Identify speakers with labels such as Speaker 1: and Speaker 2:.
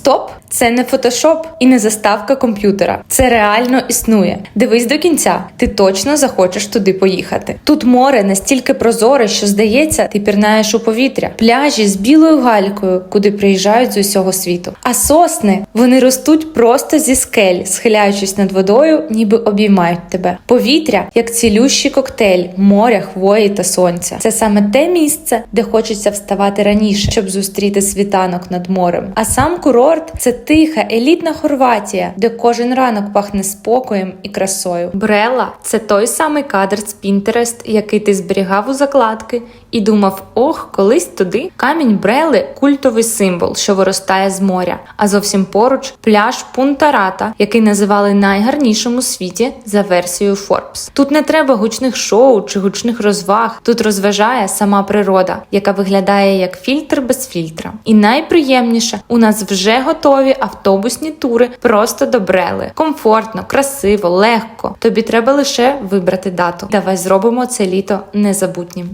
Speaker 1: Стоп! Це не фотошоп і не заставка комп'ютера. Це реально існує. Дивись до кінця, ти точно захочеш туди поїхати. Тут море настільки прозоре, що здається, ти пірнаєш у повітря. Пляжі з білою галькою, куди приїжджають з усього світу. А сосни вони ростуть просто зі скель, схиляючись над водою, ніби обіймають тебе. Повітря як цілющий коктейль моря, хвої та сонця. Це саме те місце, де хочеться вставати раніше, щоб зустріти світанок над морем. А сам курорт це тиха, елітна Хорватія, де кожен ранок пахне спокоєм і красою. Брела це той самий кадр з Pinterest, який ти зберігав у закладки, і думав: ох, колись туди. Камінь Брели культовий символ, що виростає з моря. А зовсім поруч пляж Пунтарата, який називали найгарнішим у світі за версією Forbes. Тут не треба гучних шоу чи гучних розваг. Тут розважає сама природа, яка виглядає як фільтр без фільтра. І найприємніше, у нас вже готові автобусні тури просто до Брели. Комфортно, красиво, легко. Тобі треба лише вибрати дату. Давай зробимо це літо незабутнім.